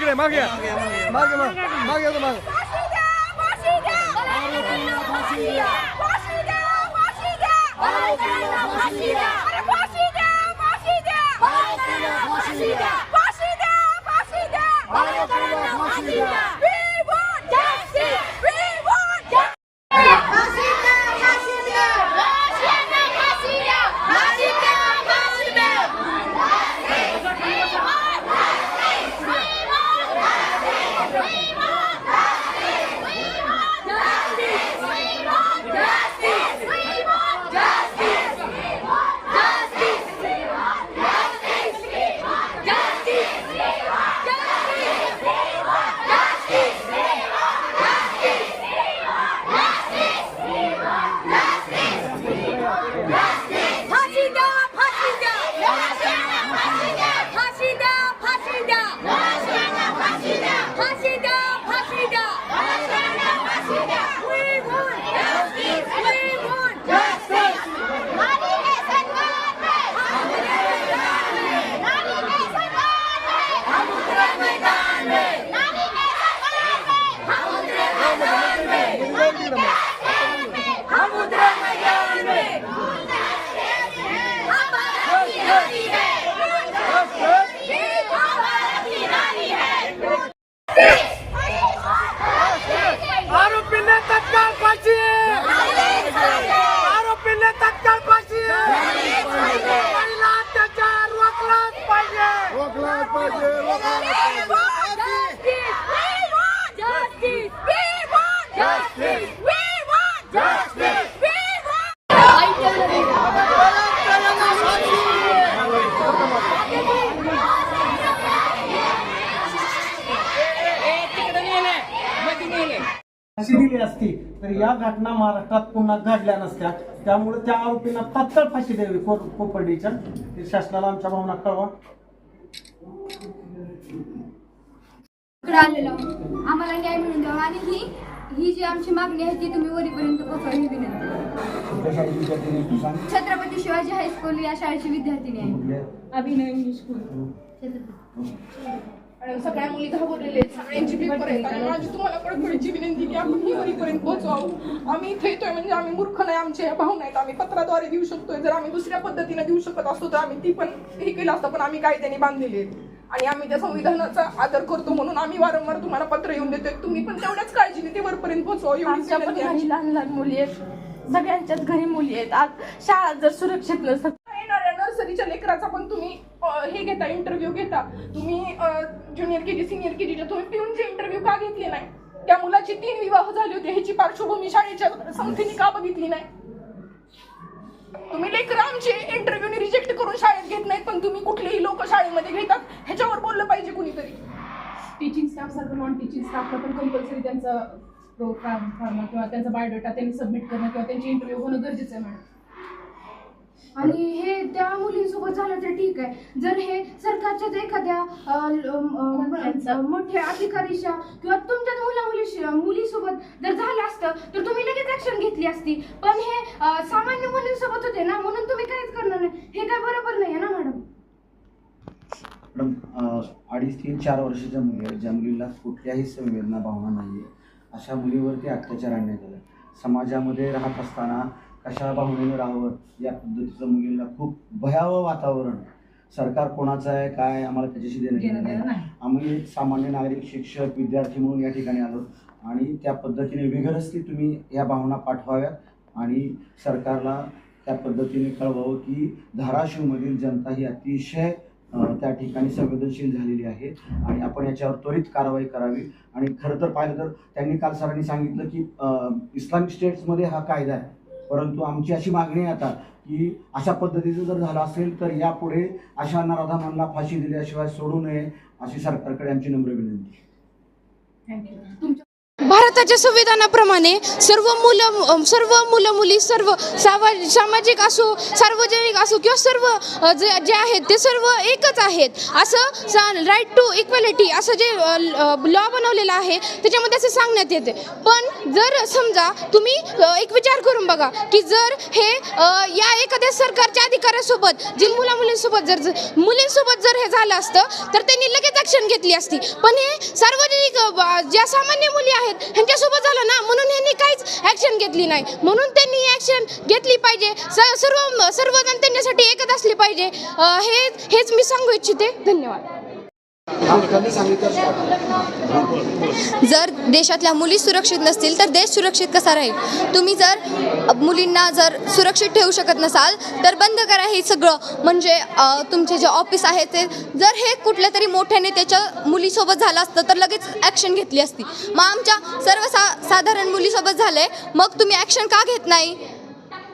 magia, magia. Magia, magia, magia. magia, magia. दिली असती तर या घटना महाराष्ट्रात पुन्हा घडल्या नसत्या. त्यामुळे त्या आरोपींना तात्काळ फाशी द्यावी कोपर्डीच्या. शासनाला आमच्या भावना कळवा. आम्हाला न्याय मिळून द्यावा आणि ही ही जी आमची मागणी आहे ती तुम्ही वरीपर्यंत पोहोचवा ही विनंती छत्रपती शिवाजी हायस्कूल या शाळेची विद्यार्थिनी आहे. अभिनय स्कूल सगळ्या मुली घाबरलेल्या आणि माझी तुम्हाला कळकळीची विनंती की आपण ही वरीपर्यंत पोहोचवावं. आम्ही इथे येतोय म्हणजे आम्ही मूर्ख नाही आमचे ह्या भावना आहेत. आम्ही पत्राद्वारे देऊ शकतोय. जर आम्ही दुसऱ्या पद्धतीने देऊ शकत असतो तर आम्ही ती पण हे केलं असतं पण आम्ही कायद्याने बांधलेले आहेत आणि आम्ही त्या संविधानाचा आदर करतो म्हणून आम्ही वारंवार तुम्हाला पत्र येऊन देतोय. तुम्ही पण तेवढ्याच काळजीने ते वरपर्यंत पोहोचवा. आमच्या घरी लहान लहान मुली आहेत. सगळ्यांच्याच घरी मुली आहेत. आज शाळा जर सुरक्षित नसतात येणाऱ्या नर्सरीच्या लेकराचा पण तुम्ही हे घेता इंटरव्ह्यू घेता. तुम्ही junior K G senior K जीच्या तुम्ही पिऊनचे इंटरव्ह्यू का घेतले नाही? त्या मुलाची तीन विवाह झाले होते. ह्याची पार्श्वभूमी शाळेच्या संस्थेने का बघितली नाही? तुम्ही लेकर आमचे इंटरव्ह्यूने रिजेक्ट करून शाळेत घेत नाहीत पण तुम्ही कुठलेही लोक शाळेमध्ये घेतात. ह्याच्यावर बोललं पाहिजे कुणीतरी. टीचिंग स्टाफ सारखं नॉन टीचिंग स्टाफला पण कंपल्सरी त्यांचा प्रोग्राम किंवा त्यांचा बायोडेटा त्यांनी सबमिट करणं किंवा त्यांचे इंटरव्ह्यू होणं गरजेचं आहे मॅडम. आणि हे त्या मुलींसोबत झालं तर ठीक आहे. जर हे सरकारच्याच एखाद्या मोठ्या अधिकारीच्या किंवा तुमच्याच मुला मुली मुलीसोबत जर झालं असतं तर तुम्ही लगेच ऍक्शन घेतली असती. पण हे सामान्य मुलींसोबत होते ना म्हणून तुम्ही काहीच करणार नाही. हे काय बरोबर नाही आहे ना मॅडम? मॅडम अ, अडीच तीन चार वर्षाच्या मुली आहेत ज्या मुलीला कुठल्याही संवेदना भावना नाही आहे अशा मुलीवरती अत्याचार आणण्यात आला. समाजामध्ये राहत असताना कशा भावनेने राहावं? या पद्धतीचं मुलींना खूप भयावह वातावरण. सरकार कोणाचं आहे काय आम्हाला त्याच्याशी देणं नाही. आम्ही एक सामान्य नागरिक शिक्षक विद्यार्थी म्हणून या ठिकाणी आलो. आणि त्या पद्धतीने विगरसली तुम्ही या भावना पाठवाव्यात. आणि सरकारला त्या पद्धतीने कळवावं की धाराशिवमधील जनता ही अतिशय त्या ठिकाणी संवेदनशील झालेली आहे. आणि आपण याच्यावर त्वरित कारवाई करावी. आणि खरं तर पाहिलं तर त्यांनी काल सरांनी सांगितलं की इस्लामिक स्टेट्समध्ये हा कायदा आहे. परंतु आमची अशी मागणी आता की अशा पद्धतीचं जर झालं असेल तर यापुढे अशा नराधामांना फाशी दिल्याशिवाय सोडू नये अशी सरकारकडे आमची नम्र विनंती थँक्यू भारताच्या संविधानाप्रमाणे सर्व मुलं सर्व मुलं मुली सर्व सावा सामाजिक असो सार्वजनिक असो किंवा सर्व जे जे आहेत ते सर्व एकच आहेत. असं राईट टू इक्वॅलिटी असं जे लॉ बनवलेलं आहे त्याच्यामध्ये असं सांगण्यात येते. पण जर समजा तुम्ही एक विचार करून बघा की जर हे या एखाद्या सरकारच्या अधिकाऱ्यासोबत जे मुला मुलींसोबत जर मुलींसोबत जर हे झालं असतं तर त्यांनी लगेच ॲक्शन घेतली असती. पण हे सार्वजनिक ज्या सामान्य मुली आहेत ह्यांच्यासोबत झालं ना म्हणून ह्यांनी काहीच ॲक्शन घेतली नाही. म्हणून त्यांनी ॲक्शन घेतली पाहिजे. स सर्व सर्वजण त्यांच्यासाठी एकच असली पाहिजे. हे हेच मी सांगू इच्छिते. धन्यवाद. जर देशातल्या मुली सुरक्षित नसतील तर देश सुरक्षित कसा राहील? तुम्ही जर मुलींना जर सुरक्षित ठेवू शकत नसाल तर बंद करा हे सगळं. म्हणजे तुमचे जे ऑफिस आहे ते जर हे कुठल्या तरी मोठ्या नेत्याच्या मुलीसोबत झालं असतं तर लगेच ॲक्शन घेतली असती. मग आमच्या सर्वसा साधारण मुलीसोबत झालं आहे मग तुम्ही ॲक्शन का घेत नाही?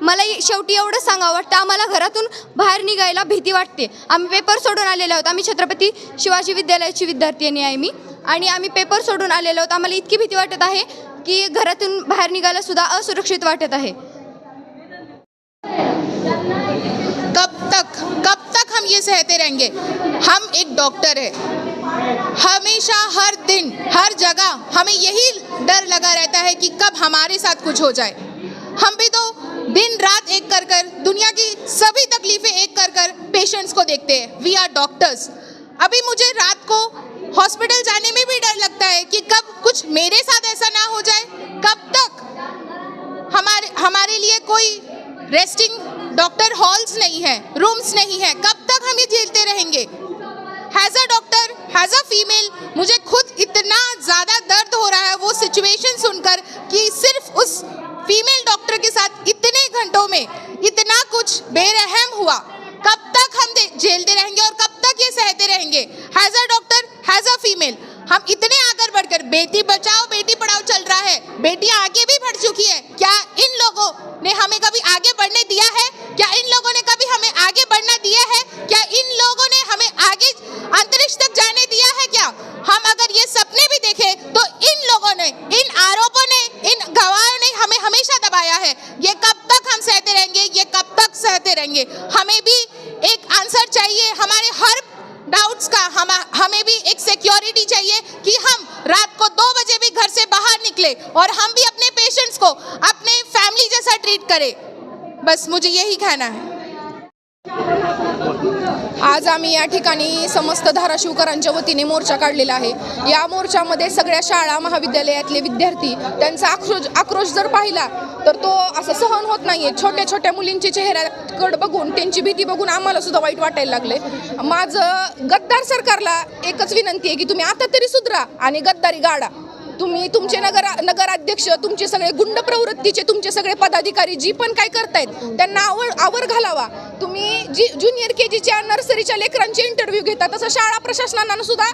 मला शेवटी एवढंच सांगावं वाटतं. आम्हाला घरातून बाहेर निघायला भीती वाटते. आम्ही पेपर सोडून आलेलो आहोत. आम्ही छत्रपती शिवाजी विद्यालयाची विद्यार्थिनी आहे मी आणि आम्ही पेपर सोडून आलेलो आहोत. आम्हाला इतकी भीती वाटत आहे की घरातून बाहेर निघायला सुद्धा असुरक्षित वाटत आहे. कब तक कब तक हम ये सहते रहेंगे? हम एक डॉक्टर है। हमेशा हर दिन हर जगह हमें यही डर लगा रहता है कि कब हमारे साथ कुछ हो जाए। हम भी तो दिन रात एक कर कर, दुनिया की सभी तकलीफें एक कर कर पेशेंट्स को देखते हैं। वी आर डॉक्टर्स अभी मुझे रात को हॉस्पिटल जाने में भी डर लगता है कि कब कुछ मेरे साथ ऐसा ना हो जाए। कब तक हमारे हमारे लिए कोई रेस्टिंग डॉक्टर हॉल्स नहीं है रूम्स नहीं है। कब तक हम ये झेलते रहेंगे? Has a doctor has a female मुझे खुद इतना ज़्यादा दर्द हो रहा है वो सिचुएशन सुनकर कि सिर्फ़ हुआ। कब तक हम दे- झेलते रहेंगे और कब तक ये सहते रहेंगे? Has a doctor has a female हम इतने आगे बढ़कर बेटी बचाओ बेटी पढ़ाओ चल रहा है। बेटियां आगे भी बढ़ चुकी है क्या इन लोगों ने हमें कभी आगे बढ़ने दिया है क्या इन लोगों ने कभी हमें आगे बढ़ना दिया है क्या इन लोगों ने हमें आगे अंतरिक्ष तक जाने दिया है क्या हम अगर ये सपने भी देखें तो इन लोगों ने इन आरोपों ने इन गवाहों ने हमें हमेशा दबाया है ये कब तक हम सहते रहेंगे ये कब तक सहते रहेंगे हमें भी एक आंसर चाहिए हमारे हर डाउट्स का हम हमें भी एक सिक्योरिटी चाहिए कि हम रात को दो बजे भी घर से बाहर निकले और हम भी अपने पेशेंट्स को अपने फैमिली जैसा ट्रीट करें बस मुझे यही खाना है। आज आम्ही या ठिकाणी समस्त धाराशिवकरांच्या वतीने मोर्चा काढलेला आहे. या मोर्चामध्ये सगळ्या शाळा महाविद्यालयातले विद्यार्थी त्यांचा आक्रोश आक्रोश जर पाहिला तर तो असं सहन होत नाहीये. छोट्या छोट्या मुलींची चेहऱ्याकडे बघून त्यांची भीती बघून आम्हाला सुद्धा वाईट वाटायला लागले माझं गद्दार सरकारला एकच विनंती आहे की तुम्ही आता तरी सुधरा आणि गद्दारी गाडा तुम्ही तुमचे नगर नगराध्यक्ष तुमचे सगळे गुंड प्रवृत्तीचे तुमचे सगळे पदाधिकारी जी पण काय करतायत त्यांना आवर आवर घालावा. तुम्ही जी ज्युनियर के जीच्या नर्सरीच्या लेकरांचे इंटरव्ह्यू घेता तसं शाळा प्रशासनानं सुद्धा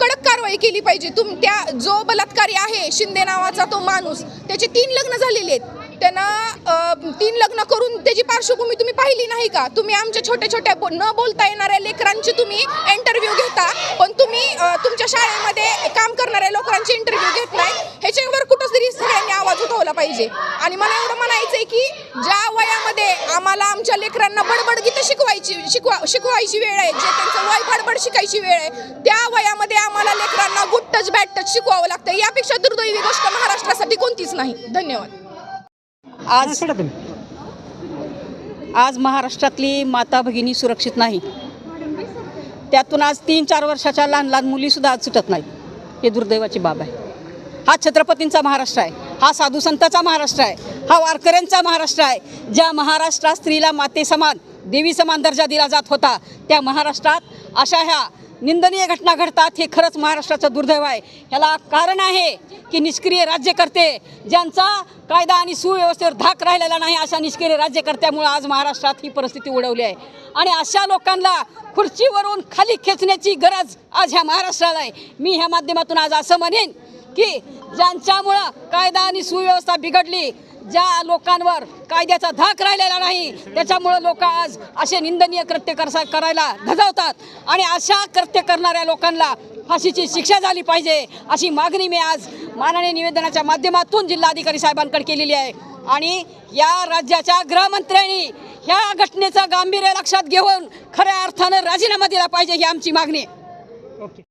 कडक कारवाई केली पाहिजे. तुम त्या जो बलात्कारी आहे शिंदे नावाचा तो माणूस त्याचे तीन लग्न झालेले आहेत. त्यांना तीन लग्न करून त्याची पार्श्वभूमी तुम्ही पाहिली नाही का? तुम्ही आमच्या छोट्या छोट्या न बोलता येणाऱ्या लेकरांचे तुम्ही इंटरव्ह्यू घेता पण तुम्ही अ, तुमच्या शाळेमध्ये काम करणाऱ्या लोकांचे इंटरव्ह्यू घेत नाही ह्याच्यावर कुठं तरी सगळ्यांनी आवाज उठवला पाहिजे. आणि मला एवढं म्हणायचं आहे की ज्या वयामध्ये आम्हाला आमच्या लेकरांना बडबड गीतं शिकवायची शिकवा शिकवायची वेळ आहे जे त्यांचं वय बडबड शिकायची वेळ आहे त्या वयामध्ये आम्हाला लेकरांना गुड टच बॅड टच शिकवावं लागतं यापेक्षा दुर्दैवी गोष्ट महाराष्ट्रासाठी कोणतीच नाही. धन्यवाद. आज आज महाराष्ट्रातली माता भगिनी सुरक्षित नाही. त्यातून आज तीन चार वर्षाच्या लहान लहान मुलीसुद्धा आज सुटत नाहीत. हे दुर्दैवाची बाब आहे. हा छत्रपतींचा महाराष्ट्र आहे. हा साधू संतांचा महाराष्ट्र आहे. हा वारकऱ्यांचा महाराष्ट्र आहे. ज्या महाराष्ट्रात स्त्रीला माते समान देवी समान दर्जा दिला जात होता त्या महाराष्ट्रात अशा ह्या निंदनीय घटना घडतात हे खरंच महाराष्ट्राचं दुर्दैव आहे. ह्याला कारण आहे की निष्क्रिय राज्यकर्ते ज्यांचा कायदा आणि सुव्यवस्थेवर धाक राहिलेला नाही अशा निष्क्रिय राज्यकर्त्यामुळे आज महाराष्ट्रात ही परिस्थिती उडवली आहे. आणि अशा लोकांना खुर्चीवरून खाली खेचण्याची गरज आज ह्या महाराष्ट्राला आहे. मी ह्या माध्यमातून आज असं म्हणेन की ज्यांच्यामुळं कायदा आणि सुव्यवस्था बिघडली ज्या लोकांवर कायद्याचा धाक राहिलेला नाही त्याच्यामुळं लोक आज असे निंदनीय कृत्य करसा करायला धजावतात. आणि अशा कृत्य करणाऱ्या लोकांना फाशीची शिक्षा झाली पाहिजे अशी मागणी मी आज माननीय निवेदनाच्या माध्यमातून जिल्हाधिकारी साहेबांकडे केलेली आहे. आणि या राज्याच्या गृहमंत्र्यांनी ह्या घटनेचं गांभीर्य लक्षात घेऊन खऱ्या अर्थानं राजीनामा दिला पाहिजे ही आमची मागणी ओके.